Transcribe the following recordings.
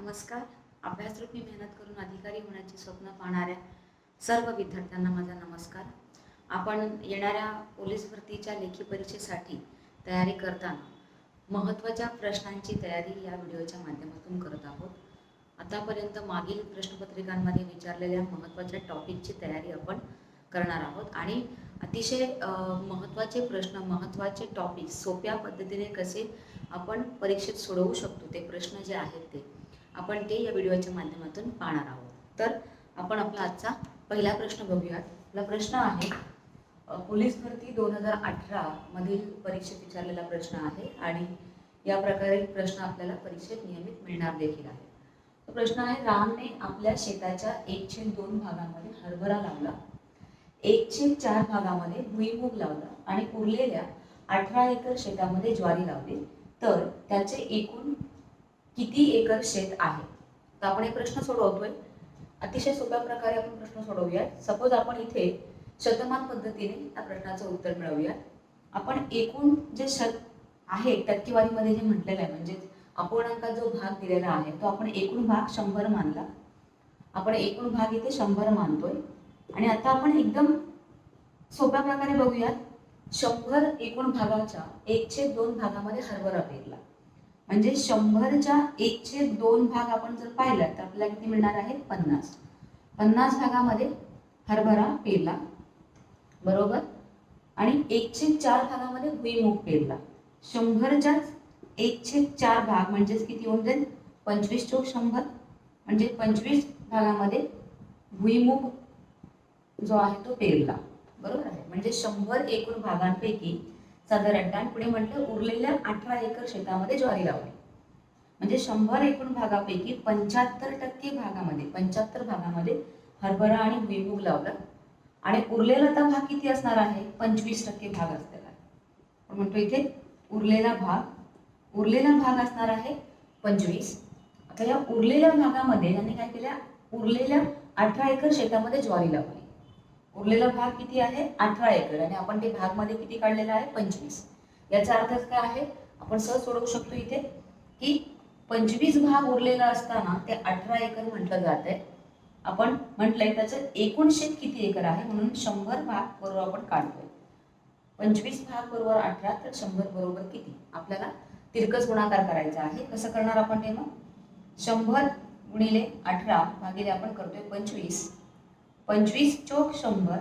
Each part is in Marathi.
नमस्कार. अभ्यासरूपी मेहनत करून अधिकारी होण्याचे स्वप्न पाहणाऱ्या सर्व विद्यार्थ्यांना माझा नमस्कार. आपण येणाऱ्या पोलीस भरतीच्या लेखी परीक्षेसाठी तयारी करताना महत्त्वाच्या प्रश्नांची तयारी या व्हिडिओच्या माध्यमातून करत आहोत. आतापर्यंत मागील प्रश्नपत्रिकांमध्ये विचारलेल्या महत्त्वाच्या टॉपिकची तयारी आपण करणार आहोत. आणि अतिशय महत्त्वाचे प्रश्न महत्त्वाचे टॉपिक सोप्या पद्धतीने कसे आपण परीक्षेत सोडवू शकतो ते प्रश्न जे आहेत ते आपण ते या व्हिडिओच्या माध्यमातून पाहणार आहोत. तर आपण आपला आजचा पहिला प्रश्न बघूयात. आपला प्रश्न आहे पोलीस भरती दोन हजार अठरा मधील परीक्षेत विचारलेला प्रश्न आहे आणि या प्रकारे प्रश्न आपल्याला परीक्षेत नियमित मिळणार देखील आहे. तो प्रश्न आहे रामने आपल्या शेताच्या एक छेद दोन भागामध्ये हरभरा लावला. एक छेद चार भागामध्ये भुईमूग लावला आणि उरलेल्या अठरा एकर शेतामध्ये ज्वारी लावली. तर त्याचे एकूण किती एकर शेत आहे? तर आपण एक प्रश्न सोडवतोय. अतिशय सोप्या प्रकारे आपण प्रश्न सोडवूया सपोज आपण इथे शतमान पद्धतीने त्या प्रश्नाचं उत्तर मिळवूया आपण एकूण जे शत आहे टक्केवारीमध्ये जे म्हटलेलं आहे म्हणजे अपूर्णांकात जो भाग दिलेला आहे तो आपण एकूण भाग शंभर मानला. आपण एकूण भाग इथे शंभर मानतोय. आणि आता आपण एकदम सोप्या प्रकारे बघूयात. शंभर एकूण भागाच्या एकशे दोन भागामध्ये हरभरा पेरला. म्हणजे शंभरच्या एकशे दोन भाग आपण जर पाहिला तर आपल्याला किती मिळणार आहे पन्नास. पन्नास भागामध्ये हरभरा पेरला बरोबर? आणि एकशे चार भागामध्ये भुईमूग पेरला. शंभरच्याच एकशे चार भाग म्हणजेच किती होऊन जाईल? पंचवीस चौक शंभर. म्हणजे पंचवीस भागामध्ये भुईमूग जो आहे तो पेरला. बरोबर आहे? म्हणजे शंभर एकूण भागांपैकी साधारणतः आणि पुढे म्हटलं उरलेल्या अठरा एकर शेतामध्ये ज्वारी लावली. म्हणजे शंभर एकूण भागापैकी पंच्याहत्तर टक्के भागामध्ये पंच्याहत्तर भागामध्ये हरभरा आणि भुईमुग लावला. आणि उरलेला तर भाग किती असणार आहे? पंचवीस टक्के भाग असलेला आहे. आपण म्हणतो इथे उरलेला भाग उरलेला भाग असणार आहे पंचवीस. आता या उरलेल्या भागामध्ये त्यांनी काय केल्या? उरलेल्या अठरा एकर शेतामध्ये ज्वारी लावली. उरलेला भाग किती आहे? अठरा एकर. आणि आपण ते भागमध्ये किती काढलेला आहे? पंचवीस. याचा अर्थ काय आहे? आपण सहज सोडवू शकतो इथे की पंचवीस भाग उरलेला असताना ते अठरा एकर म्हटलं जात आहे. आपण म्हटलंय त्याचं एकूण शेत किती एकर आहे? म्हणून शंभर भाग बरोबर आपण काढतोय. पंचवीस भाग बरोबर अठरा तर शंभर बरोबर किती? आपल्याला तिरकस गुणाकार करायचा आहे. कसं करणार आपण ते मग शंभर गुणिले अठरा भागिले आपण करतोय पंचवीस. पंचवीस चोक शंभर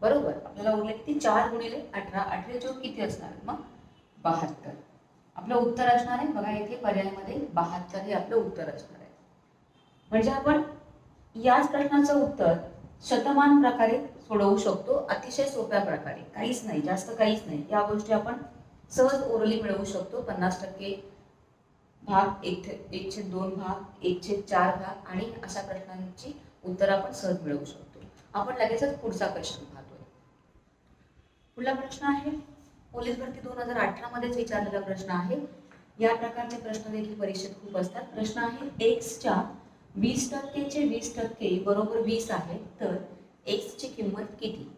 बरोबर? आपल्याला उरले किती? चार गुणिले अठरा. अठरा चोक किती असणार? मग बहात्तर. आपलं उत्तर असणार आहे. बघा इथे पर्यायामध्ये बहात्तर हे आपलं उत्तर असणार आहे. म्हणजे आपण याच प्रश्नाचं उत्तर शतमान प्रकारे सोडवू शकतो. अतिशय सोप्या प्रकारे. काहीच नाही. जास्त काहीच नाही. या गोष्टी आपण सहज ओरली मिळवू शकतो. पन्नास टक्के भाग एक एकशे दोन भाग एकशे चार भाग आणि अशा प्रश्नांची उत्तर आपण सहज मिळवू शकतो. आपण लगेचच पुढचा प्रश्न पाहतोय. पुढला प्रश्न आहे पोलीस भरती दोन हजार अठरा मध्येच विचारलेला प्रश्न आहे. या प्रकारचे प्रश्न देखील परीक्षेत खूप असतात. प्रश्न आहे एक्सच्या वीस टक्केचे वीस टक्के बरोबर वीस आहे तर एक्सची किंमत किती?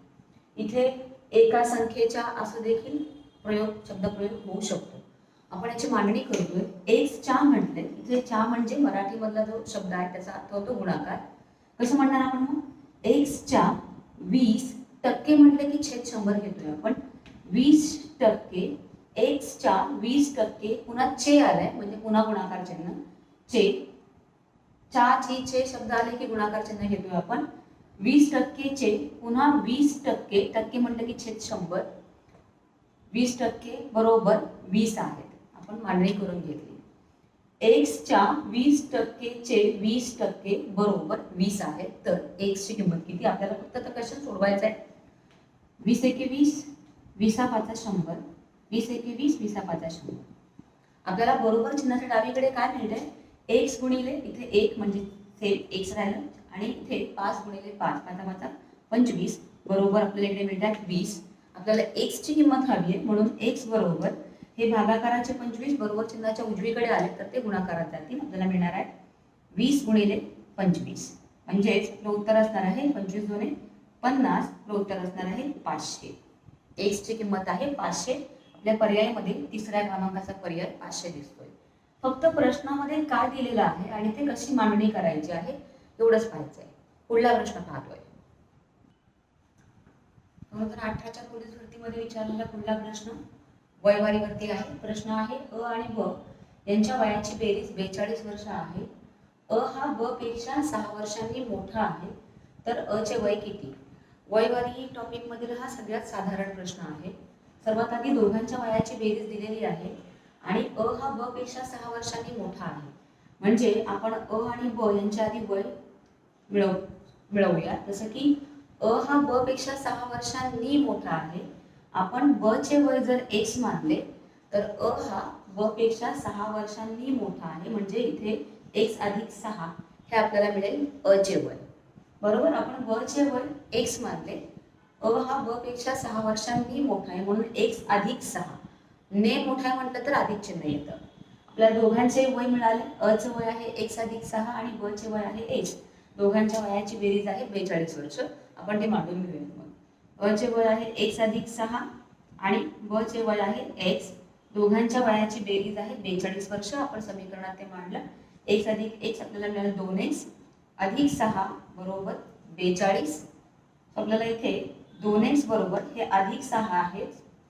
इथे एका संख्येच्या असं देखील प्रयोग शब्दप्रयोग होऊ शकतो. आपण याची मांडणी करतोय. एक्स चा म्हटले इथे चा म्हणजे मराठीमधला जो शब्द आहे त्याचा अर्थ होतो गुणाकार. कसं म्हणणार आपण मग? एक्सच्या वीस टक्के म्हटलं की छेद शंभर घेतोय आपण. वीस टक्के एक्सच्या वीस टक्के पुन्हा चे आलाय म्हणजे पुन्हा गुणाकार चिन्ह. चे चा ची चे शब्द आले की गुणाकार चिन्ह घेतोय आपण. वीस टक्केचे पुन्हा वीस टक्के टक्के म्हटलं की छेद शंभर. वीस टक्के बरोबर वीस आहेत. आपण मांडणी करून घेतली. एक्सच्या वीस टक्केचे वीस टक्के बरोबर वीस आहेत तर एक्सची किंमत किती? आपल्याला फक्त तर कशा सोडवायचं आहे. वीस एके वीस विसा पाचा शंभर वीस एके वीस विसा पाचा शंभर. आपल्याला बरोबर चिन्हाच्या डावीकडे काय मिळतंय? एक्स गुणिले इथे एक म्हणजे थे एक्स राहिलं आणि इथे पाच गुणिले पाच पाचा पाचा पंचवीस. बरोबर आपल्याला इकडे मिळतात वीस. आपल्याला एक्सची किंमत हवी आहे म्हणून एक्स बरोबर हे भागाकाराचे पंचवीस बरोबर चिन्हाच्या उजवीकडे आले तर ते गुणाकारात जातील. आपल्याला मिळणार आहे वीस गुणिले पंचवीस. म्हणजेच आपलं उत्तर असणार आहे पंचवीस दोने पन्नास आपलं उत्तर असणार आहे पाचशे. एक्सची किंमत आहे पाचशे. आपल्या पर्यायामध्ये तिसऱ्या क्रमांकाचा पर्याय पाचशे दिसतोय. फक्त प्रश्नामध्ये काय दिलेलं आहे आणि ते कशी मांडणी करायची आहे एवढंच पाहायचंय. पुढला प्रश्न पाहतोय. दोन हजार अठराच्या पोलीस भरतीमध्ये विचारलेला पुढला प्रश्न वयवारीवरती आहे. प्रश्न आहे अ आणि ब. यांच्या वयाची बेरीज बेचाळीस वर्ष आहे. अ हा ब पेक्षा सहा वर्षांनी मोठा आहे. तर अ चे वय किती? वयवारी टॉपिक मधील हा सगळ्यात साधारण प्रश्न आहे. सर्वात आधी दोघांच्या वयाची बेरीज दिलेली आहे आणि अ हा ब पेक्षा सहा वर्षांनी मोठा आहे. म्हणजे आपण अ आणि ब यांच्या आधी वय मिळव मिळवूया. जसं की अ हा ब पेक्षा सहा वर्षांनी मोठा आहे. आपण ब चे वय जर एक्स मानले तर अ हा ब पेक्षा सहा वर्षांनी मोठा आहे. म्हणजे इथे एक्स अधिक सहा हे आपल्याला मिळेल अ चे वय. बरोबर? आपण ब चे वय एक्स मानले. अ हा ब पेक्षा सहा वर्षांनी मोठा आहे. म्हणून एक्स अधिक सहा. ने मोठा आहे म्हटलं तर अधिक चिन्ह येतं. आपल्याला दोघांचे वय मिळाले. अ वय आहे एक्स अधिक सहा आणि ब चे वय आहे एच दोघांच्या वयाची बेरीज आहे बेचाळीस वर्ष. आपण ते मांडून घेऊया. अ चे वय आहे एक्स अधिक सहा आणि ब चे वय आहे एक्स दोघांच्या वयाची बेरीज आहे बेचाळीस वर्ष आपण समीकरणात ते मांडलं. एक्स अधिक एक्स आपल्याला मिळालं दोन एक्स अधिक सहा बरोबर बेचाळीस. आपल्याला इथे दोन एक्स बरोबर हे अधिक सहा आहे.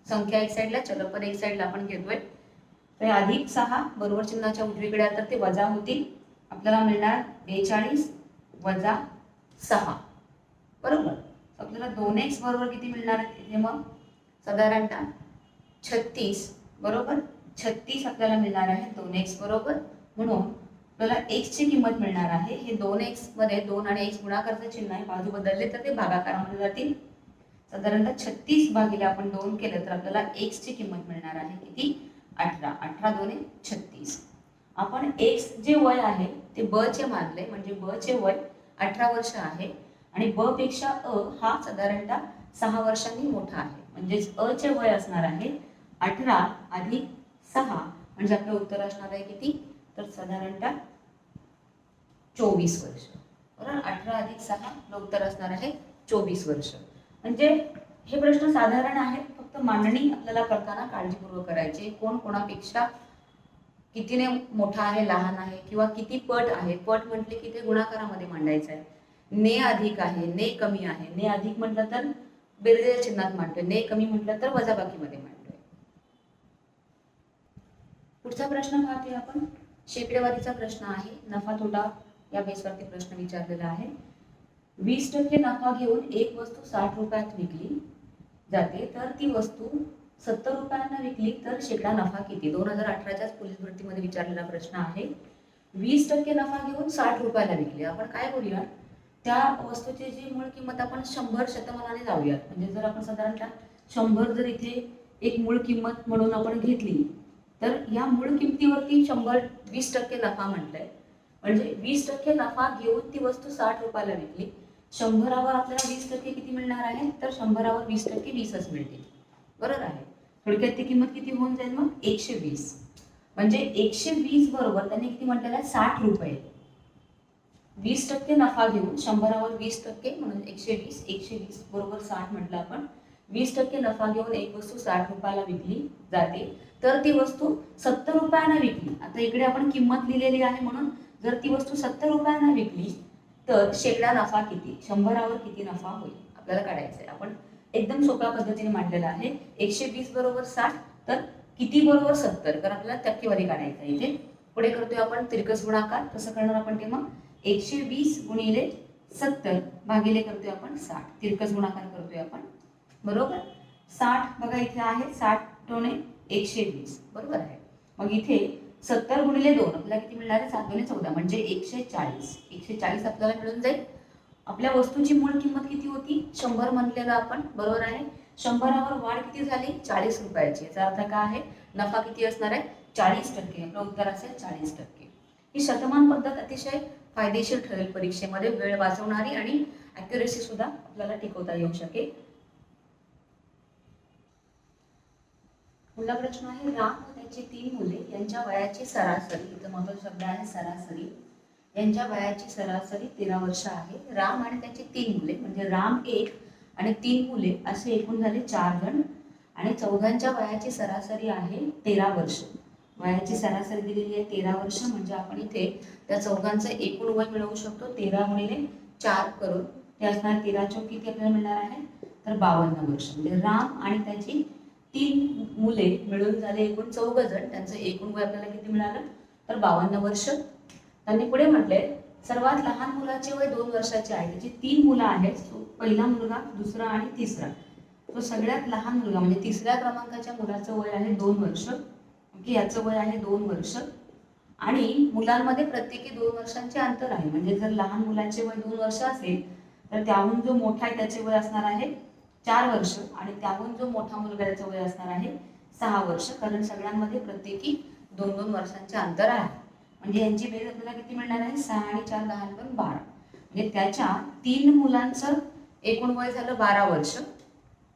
संख्या एक साईडला चलपद एक साईडला आपण घेतोय. तर हे अधिक सहा बरोबर चिन्हाच्या उजवीकडे तर ते वजा होतील. आपल्याला मिळणार बेचाळीस वजा सहा. बरोबर? आपल्याला दोन एक्स बरोबर किती मिळणार आहे? मग साधारणतः छत्तीस बरोबर? छत्तीस आपल्याला मिळणार आहे दोन एक्स बरोबर. म्हणून आपल्याला एक्सची किंमत मिळणार आहे. हे दोन एक्समध्ये दोन आणि एक्स गुणाकारचं चिन्ह आहे. बाजू बदलले तर ते भागाकारामध्ये जातील. साधारणतः छत्तीस भागिले आपण दोन केलं तर आपल्याला एक्सची किंमत मिळणार आहे. किती? अठरा. अठरा दोन छत्तीस. आपण एक्स जे वय आहे ते ब चे मानले. म्हणजे ब चे वय अठरा वर्ष आहे. आणि ब पेक्षा अ हा साधारणतः सहा वर्षांनी मोठा आहे. म्हणजेच अ चे वय असणार आहे अठरा अधिक सहा म्हणजे आपलं उत्तर असणार आहे किती? तर साधारणतः चोवीस वर्ष. बरोबर? अठरा अधिक सहा उत्तर असणार आहे चोवीस वर्ष. म्हणजे हे प्रश्न साधारण आहेत फक्त मांडणी आपल्याला करताना काळजीपूर्वक करायची. कोण कोणापेक्षा कितीने मोठा आहे लहान आहे किंवा किती पट आहे? पट म्हटले की ते गुणाकारामध्ये मांडायचं आहे. ने अधिक आहे ने कमी आहे. ने अधिक म्हटलं तर बेरजेच्या चिन्हात मांडतोय. ने कमी म्हटलं तर वजाबाकीमध्ये मांडतोय. पुढचा प्रश्न पाहते आपण. शेकडेवारीचा प्रश्न आहे. नफा तोटा या बेसवरती प्रश्न विचारलेला आहे. वीस टक्के नफा घेऊन एक वस्तू साठ रुपयात विकली जाते तर ती वस्तू सत्तर रुपयांना विकली तर शेकडा नफा किती? दोन हजार अठराच्याच पोलीस भरतीमध्ये विचारलेला प्रश्न आहे. वीस टक्के नफा घेऊन साठ रुपयाला विकली. आपण काय बोलूया त्या वस्तूची जी मूळ किंमत आपण शंभर शतमानाने जाऊयात. म्हणजे जर आपण साधारणतः शंभर जर इथे एक मूळ किंमत म्हणून आपण घेतली तर या मूळ किमतीवरती शंभर वीस टक्के नफा म्हटलंय म्हणजे वीस टक्के नफा घेऊन ती वस्तू साठ रुपयाला विकली. शंभरावर आपल्याला वीस टक्के किती मिळणार आहे? तर शंभरावर वीस टक्के वीसच मिळतील. बरोबर आहे? थोडक्यात ती किंमत किती होऊन जाईल मग? एकशे वीस. म्हणजे एकशे वीस बरोबर त्यांनी किती म्हटलेलं आहे? साठ रुपये. वीस टक्के नफा घेऊन शंभरावर वीस टक्के म्हणून एकशे वीस एकशे वीस बरोबर साठ म्हटलं आपण. वीस टक्के नफा घेऊन एक वस्तू साठ रुपयाला विकली जाते. तर ती वस्तू सत्तर रुपयांना विकली. आता इकडे आपण किंमत लिहिलेली आहे म्हणून जर ती वस्तू सत्तर रुपयांना विकली तर शेकडा नफा किती? शंभरावर किती नफा होईल? आपल्याला काढायचा आहे आपण एकदम सोप्या पद्धतीने मांडलेलं आहे. एकशे वीस बरोबर साठ तर किती बरोबर सत्तर? कारण आपल्याला टक्केवारी काढायचं आहे इथे. पुढे करतोय आपण तिरकस गुणाकार. कसं करणार आपण ते मग एकशे वीस गुणिले सत्तर भागिले करतोय आपण साठ. तिरकस गुणाकार करतोय आपण. बरोबर? साठ बघा इथे आहे. साठ टोने एकशे वीस. बरोबर आहे. मग इथे सत्तर गुणिले दोन आपल्याला किती मिळणार आहे? सात दोन्ही चौदा. म्हणजे एकशे चाळीस. एकशे चाळीस आपल्याला मिळून जाईल. आपल्या वस्तूची मूळ किंमत किती होती? शंभर म्हणलेलं आपण. बरोबर आहे? शंभरावर वाढ किती झाली? चाळीस रुपयाची. याचा अर्थ काय आहे? नफा किती असणार आहे? चाळीस टक्के. आपलं उत्तर असेल चाळीस टक्के. ही शतमान पद्धत अतिशय फायदेशीर ठरेल परीक्षेमध्ये वेळ वाचवणारी आणि ॲक्युरेसी सुद्धा आपल्याला टिकवता येऊ शकेल. पुढला प्रश्न आहे राम व त्याची तीन मुले. यांच्या वयाची सरासरी इथं महत्त्वाचा शब्द आहे सरासरी. यांच्या वयाची सरासरी तेरा वर्ष आहे. राम आणि त्याची तीन मुले. म्हणजे राम एक आणि तीन मुले. असे एकूण झाले चार जण. आणि चौघांच्या वयाची सरासरी आहे तेरा वर्ष. वयाची सरासरी दिलेली आहे तेरा वर्ष म्हणजे आपण इथे त्या चौघांचं एकूण वय मिळवू शकतो. तेरा गुणिले चार करून ते असणार तेरा चौक किती आपल्याला मिळणार आहे? तर बावन्न वर्ष. म्हणजे राम आणि त्याची तीन मुले मिळून झाले एकूण चौघ जण त्यांचं एकूण वय आपल्याला किती मिळालं? तर बावन्न वर्ष. त्यांनी पुढे म्हटले सर्वात लहान मुलाचे वय दोन वर्षाचे आहे. त्याची तीन मुलं आहेत. पहिला मुलगा दुसरा आणि तिसरा. तो सगळ्यात लहान मुलगा म्हणजे तिसऱ्या क्रमांकाच्या मुलाचं वय आहे दोन वर्ष. की याचं वय आहे दोन वर्ष. आणि मुलांमध्ये प्रत्येकी दोन वर्षांचे अंतर आहे. म्हणजे जर लहान मुलाचे वय दोन वर्ष असेल तर त्याहून जो मोठा आहे त्याचे वय असणार आहे चार वर्ष आणि त्याहून जो मोठा मुलगा त्याचं वय असणार आहे सहा वर्ष. कारण सगळ्यांमध्ये प्रत्येकी दोन दोन वर्षांचे अंतर आहे. म्हणजे यांची बेरीज आपल्याला किती मिळणार आहे? सहा आणि चार दहा पण बारा. म्हणजे त्याच्या तीन मुलांचं एकूण वय झालं बारा वर्ष.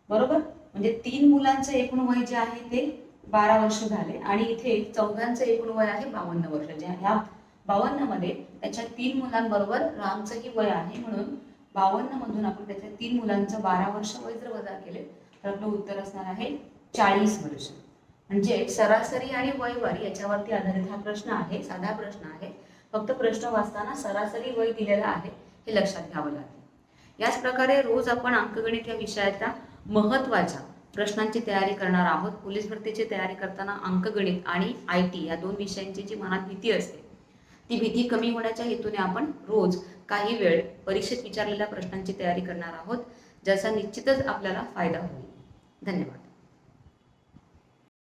बरोबर? म्हणजे तीन मुलांचं एकूण वय जे आहे ते बारा वर्ष झाले आणि इथे चौघांचं एकूण वय आहे बावन्न वर्ष. जे ह्या बावन्नमध्ये त्याच्या तीन मुलांबरोबर रामचंही वय आहे म्हणून बावन्न मधून आपण त्याच्या तीन मुलांचं बारा वर्ष वय जर वजा केले तर आपलं उत्तर असणार आहे चाळीस वर्ष. म्हणजे सरासरी आणि वयवारी याच्यावरती आधारित हा प्रश्न आहे साधा प्रश्न आहे. फक्त प्रश्न वाचताना सरासरी वय दिलेला आहे हे लक्षात घ्यावं लागेल. याच प्रकारे रोज आपण अंकगणित या विषयाच्या महत्त्वाच्या प्रश्नांची तयारी करणार आहोत. पोलीस भरतीची तयारी करताना अंकगणित आणि आय टी या दोन विषयांची जी मनात भीती असते ती भीती कमी होण्याच्या हेतूने आपण रोज काही वेळ परीक्षेत विचारलेल्या प्रश्नांची तयारी करणार आहोत. ज्याचा निश्चितच आपल्याला फायदा होईल. धन्यवाद.